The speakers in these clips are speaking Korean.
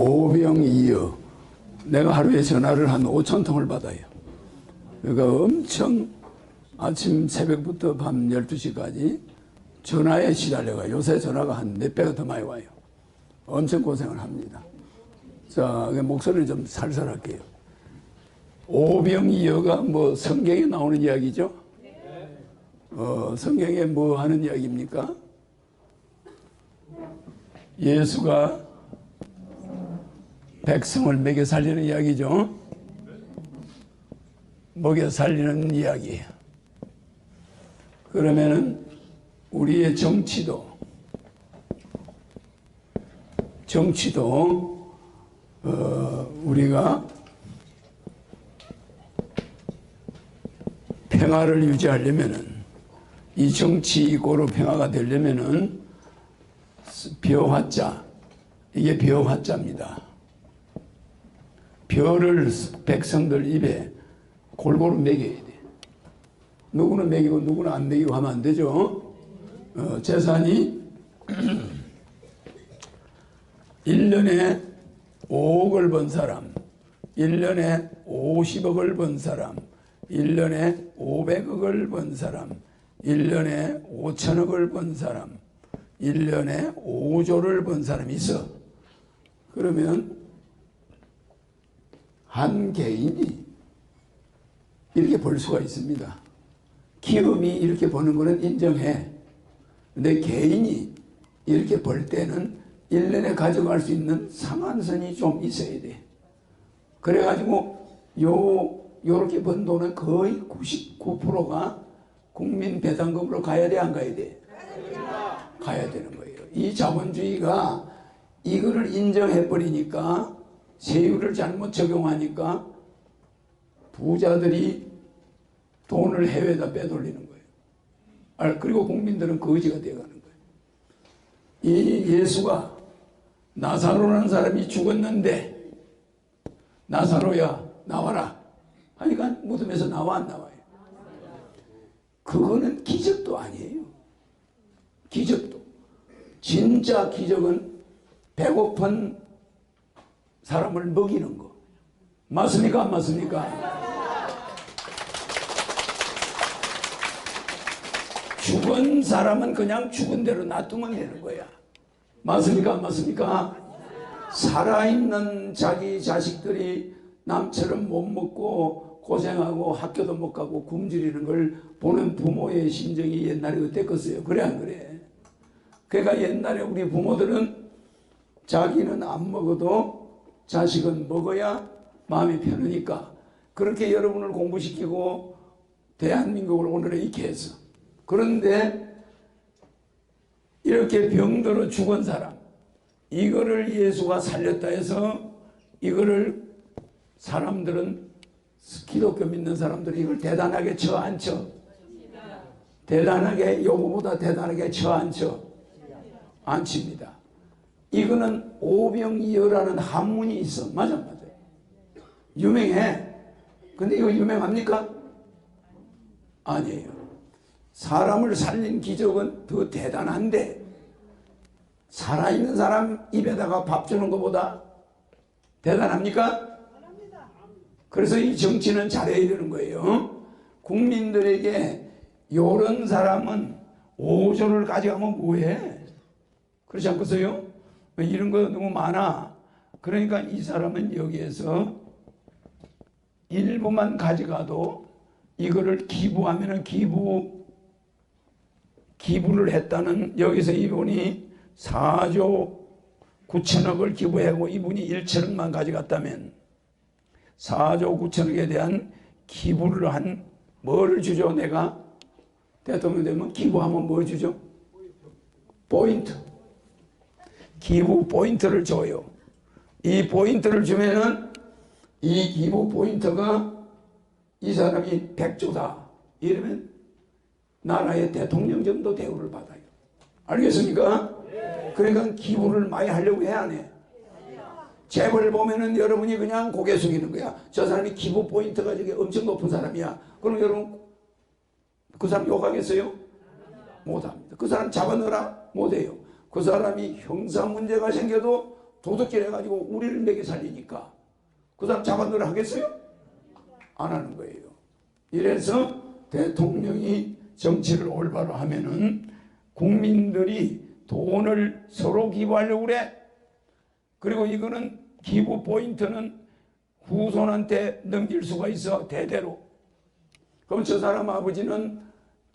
오병이어 내가 하루에 전화를 한 5천 통을 받아요. 그러니까 엄청 아침 새벽부터 밤 12시까지 전화에 시달려가 요새 전화가 한 몇 배가 더 많이 와요. 엄청 고생을 합니다. 자, 그 목소리를 좀 살살 할게요. 오병이어가 뭐 성경에 나오는 이야기죠? 어, 성경에 뭐 하는 이야기입니까? 예수가 백성을 먹여 살리는 이야기죠. 먹여 살리는 이야기. 그러면은 우리의 정치도 정치도 어, 우리가 평화를 유지하려면은 이 정치 이고로 평화가 되려면은 벼화자 이게 벼화자입니다. 벼를 백성들 입에 골고루 먹여야 돼. 누구는 먹이고 누구는 안 먹이고 하면 안 되죠. 어, 재산이 1년에 5억을 번 사람, 1년에 50억을 번 사람, 1년에 500억을 번 사람, 1년에 5천억을 번 사람, 1년에 5조를 번 사람이 있어. 그러면 한 개인이 이렇게 벌 수가 있습니다. 기업이 이렇게 버는 거는 인정해. 근데 개인이 이렇게 벌 때는 1년에 가져갈 수 있는 상한선이 좀 있어야 돼. 그래가지고 요, 요렇게 번 돈은 거의 99%가 국민 배당금으로 가야 돼, 안 가야 돼? 가야 되는 거예요. 이 자본주의가 이거를 인정해버리니까 세율을 잘못 적용하니까 부자들이 돈을 해외에다 빼돌리는 거예요. 아, 그리고 국민들은 거지가 되어가는 거예요. 이 예수가 나사로라는 사람이 죽었는데 나사로야 나와라 하니까 무덤에서 나와 안 나와요. 그거는 기적도 아니에요. 기적도. 진짜 기적은 배고픈 사람을 먹이는 거. 맞습니까? 안 맞습니까? 죽은 사람은 그냥 죽은 대로 놔두면 되는 거야. 맞습니까? 안 맞습니까? 살아있는 자기 자식들이 남처럼 못 먹고 고생하고 학교도 못 가고 굶주리는 걸 보는 부모의 심정이 옛날에 어땠겠어요? 그래 안 그래? 그러니까 옛날에 우리 부모들은 자기는 안 먹어도 자식은 먹어야 마음이 편하니까. 그렇게 여러분을 공부시키고 대한민국을 오늘에 있게 해서. 그런데 이렇게 병들어 죽은 사람 이거를 예수가 살렸다 해서 이거를 사람들은 기독교 믿는 사람들이 이걸 대단하게 쳐 앉혀 대단하게 요거보다 대단하게 쳐 앉혀 안 칩니다 이거는 오병이어라는 한문이 있어 맞아 맞아 유명해 근데 이거 유명합니까? 아니에요 사람을 살린 기적은 더 대단한데 살아있는 사람 입에다가 밥 주는 것보다 대단합니까? 그래서 이 정치는 잘해야 되는 거예요. 국민들에게 요런 사람은 5조를 가져가면 뭐해? 그렇지 않겠어요? 이런 거 너무 많아. 그러니까 이 사람은 여기에서 일부만 가져가도 이거를 기부하면은 기부 기부를 했다는 여기서 이분이 4조 9천억을 기부하고 이분이 1천억만 가져갔다면 4조 9천억에 대한 기부를 한 뭐를 주죠? 내가? 대통령 되면 기부하면 뭐 주죠? 포인트 기부 포인트를 줘요 이 포인트를 주면은 이 기부 포인트가 이 사람이 백조다 이러면 나라의 대통령 정도 대우를 받아요. 알겠습니까? 그러니까 기부를 많이 하려고 해야 안 해. 재벌 보면은 여러분이 그냥 고개 숙이는 거야. 저 사람이 기부 포인트가 저게 엄청 높은 사람이야. 그럼 여러분 그 사람 욕하겠어요? 못합니다. 그 사람 잡아넣어라? 못해요. 그 사람이 형사 문제가 생겨도 도둑질 해가지고 우리를 먹여 살리니까 그 사람 잡아넣으라 하겠어요? 안 하는 거예요. 이래서 대통령이 정치를 올바로 하면은 국민들이 돈을 서로 기부하려고 그래. 그리고 이거는 기부 포인트는 후손한테 넘길 수가 있어 대대로. 그럼 저 사람 아버지는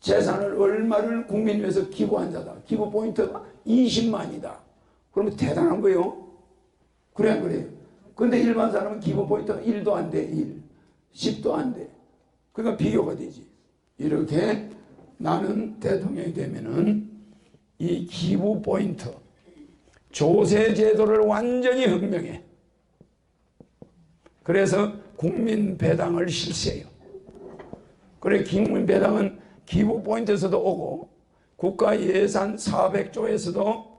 재산을 얼마를 국민 위해서 기부한 자다. 기부 포인트가 20만이다. 그러면 대단한 거예요. 그래 안 그래요? 근데 일반 사람은 기부 포인트가 1도 안 돼. 1. 10도 안 돼. 그러니까 비교가 되지. 이렇게 나는 대통령이 되면은 이 기부 포인트 조세 제도를 완전히 혁명해. 그래서 국민 배당을 실시해요. 그래 국민 배당은 기부 포인트에서도 오고 국가 예산 400조에서도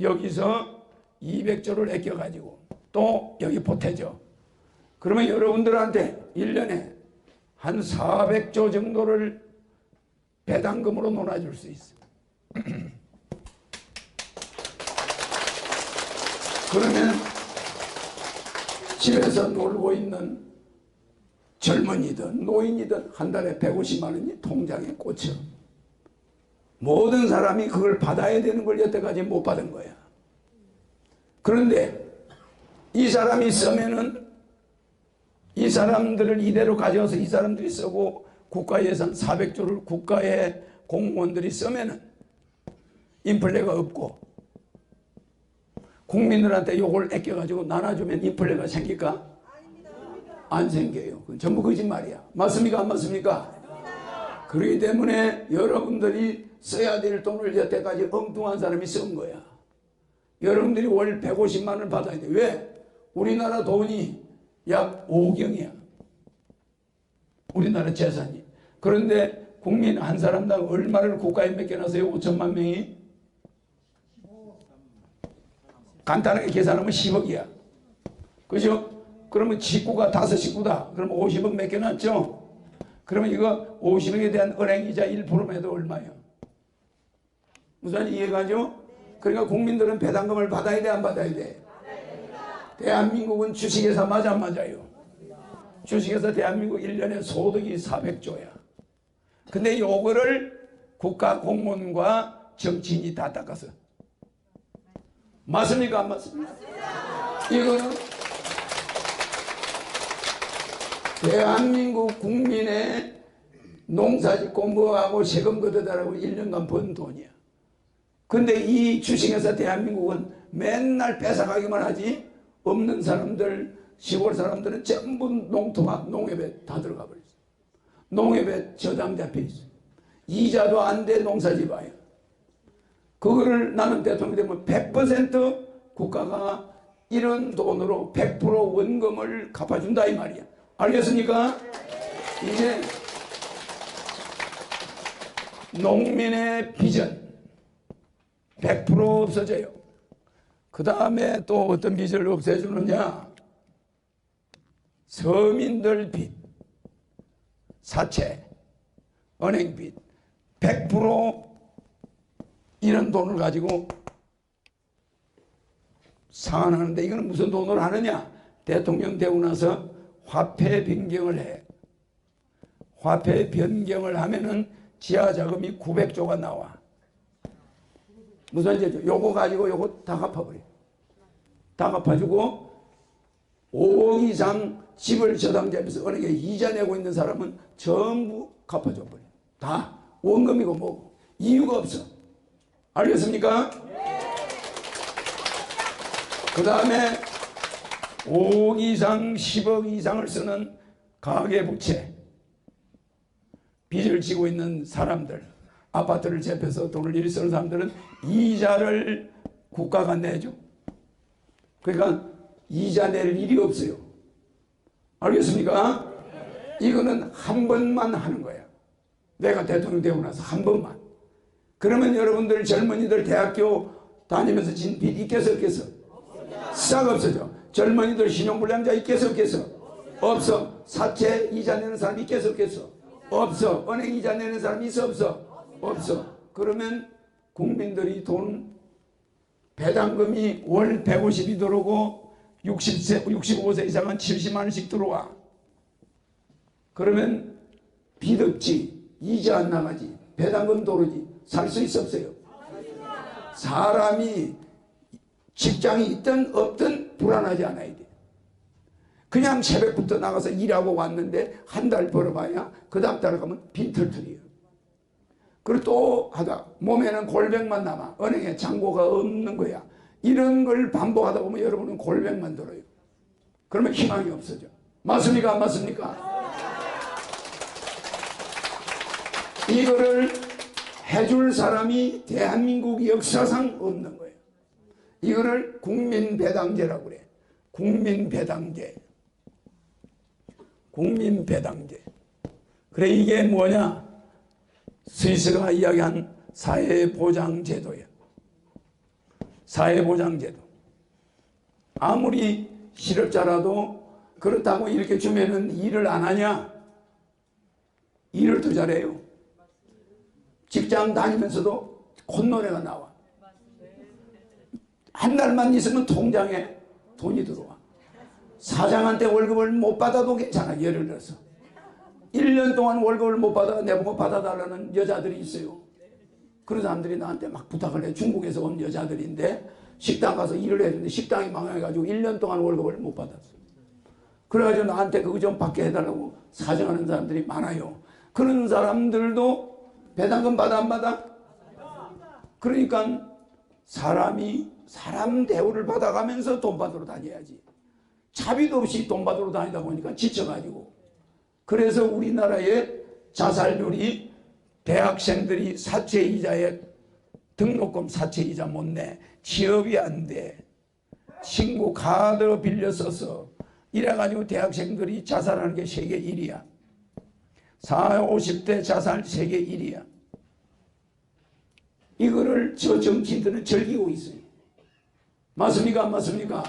여기서 200조를 아껴 가지고 또 여기 보태죠. 그러면 여러분들한테 1년에 한 400조 정도를 배당금으로 놀아줄 수 있어. 그러면 집에서 놀고 있는 젊은이든 노인이든 한 달에 150만 원이 통장에 꽂혀. 모든 사람이 그걸 받아야 되는 걸 여태까지 못 받은 거야. 그런데 이 사람이 쓰면은 이 사람들을 이대로 가져와서 이 사람들이 쓰고 국가 예산 400조를 국가의 공무원들이 쓰면은 인플레가 없고 국민들한테 요걸 아껴가지고 나눠주면 인플레가 생길까? 안 생겨요. 전부 거짓말이야. 맞습니까? 안 맞습니까? 그렇기 때문에 여러분들이 써야 될 돈을 여태까지 엉뚱한 사람이 쓴 거야. 여러분들이 월 150만 원을 받아야 돼. 왜? 우리나라 돈이 약 5경이야. 우리나라 재산이. 그런데 국민 한 사람당 얼마를 국가에 맡겨놨어요? 5천만 명이? 간단하게 계산하면 10억이야. 그죠? 그러면 식구가 다섯 식구다. 그러면 50억 맡겨놨죠? 그러면 이거 50억에 대한 은행이자 1%만 해도 얼마예요? 무슨 이해가죠? 그러니까 국민들은 배당금을 받아야 돼, 안 받아야 돼? 대한민국은 주식회사 맞아, 안 맞아요? 주식회사 대한민국 1년에 소득이 400조야. 근데 요거를 국가 공무원과 정치인이 다 닦아서. 맞습니까? 안 맞습니까? 이거는 대한민국 국민의 농사짓고 뭐하고 세금 걷어다라고 1년간 번 돈이야. 근데 이 주식회사 대한민국은 맨날 뺏어가기만 하지 없는 사람들 시골 사람들은 전부 농토가 농협에 다 들어가 버렸어. 농협에 저당 잡혀 있어. 이자도 안 돼 농사지 봐요. 그거를 나는 대통령 되면 100% 국가가 이런 돈으로 100% 원금을 갚아준다 이 말이야. 알겠습니까? 이제 농민의 비전 100% 없어져요. 그 다음에 또 어떤 빚을 없애주느냐? 서민들 빚, 사채, 은행 빚, 100% 이런 돈을 가지고 상환하는데 이거는 무슨 돈으로 하느냐? 대통령 되고 나서 화폐 변경을 해. 화폐 변경을 하면은 지하 자금이 900조가 나와. 무슨 죄죠? 요거 가지고 요거 다 갚아버려. 다 갚아주고 5억 이상 집을 저당자면서 은행에 이자 내고 있는 사람은 전부 갚아줘 버려. 다 원금이고 뭐고 이유가 없어. 알겠습니까? 그 다음에 5억 이상, 10억 이상을 쓰는 가계부채, 빚을 지고 있는 사람들, 아파트를 재패서 돈을 이리 쓰는 사람들은 이자를 국가가 내죠. 그러니까 이자 낼 일이 없어요. 알겠습니까? 이거는 한 번만 하는 거야. 내가 대통령 되고 나서 한 번만. 그러면 여러분들 젊은이들 대학교 다니면서 진빚 있겠어 없겠어? 싹 없어져. 젊은이들 신용불량자 있겠어 없겠어? 없어. 사채 이자 내는 사람 있겠어 없겠어? 없어. 은행 이자 내는 사람 있어 없어? 없어. 그러면 국민들이 돈 배당금이 월 150이 들어오고 60세, 65세 이상은 70만 원씩 들어와. 그러면 빚 없지, 이자 안 나가지, 배당금 도르지, 살 수 있어 없어요? 사람이 직장이 있든 없든 불안하지 않아야 돼. 그냥 새벽부터 나가서 일하고 왔는데 한 달 벌어봐야 그 다음 달에 가면 빈털털이에요. 그리고 또 하다 몸에는 골백만 남아 은행에 잔고가 없는 거야. 이런 걸 반복하다 보면 여러분은 골백만 들어요. 그러면 희망이 없어져. 맞습니까? 안 맞습니까? 이거를 해줄 사람이 대한민국 역사상 없는 거예요. 이거를 국민배당제라고 그래. 국민배당제. 국민배당제. 그래 이게 뭐냐? 스위스가 이야기한 사회보장제도예요. 사회보장제도. 아무리 실업자라도 그렇다고 이렇게 주면은 일을 안 하냐? 일을 더 잘해요. 직장 다니면서도 콧노래가 나와. 한 달만 있으면 통장에 돈이 들어와. 사장한테 월급을 못 받아도 괜찮아. 예를 들어서. 1년 동안 월급을 못 받아 내보고 받아달라는 여자들이 있어요. 그런 사람들이 나한테 막 부탁을 해. 중국에서 온 여자들인데 식당 가서 일을 했는데 식당이 망해가지고 1년 동안 월급을 못 받았어요. 그래가지고 나한테 그거 좀 받게 해달라고 사정하는 사람들이 많아요. 그런 사람들도 배당금 받아 안 받아? 그러니까 사람이 사람 대우를 받아가면서 돈 받으러 다녀야지. 차비도 없이 돈 받으러 다니다 보니까 지쳐가지고. 그래서 우리나라의 자살률이 대학생들이 사채이자에 등록금 사채이자 못 내. 취업이 안 돼. 친구 카드 빌려 써서 이래가지고 대학생들이 자살하는 게 세계 1위야. 4, 50대 자살 세계 1위야. 이거를 저 정치인들은 즐기고 있어요. 맞습니까? 안 맞습니까?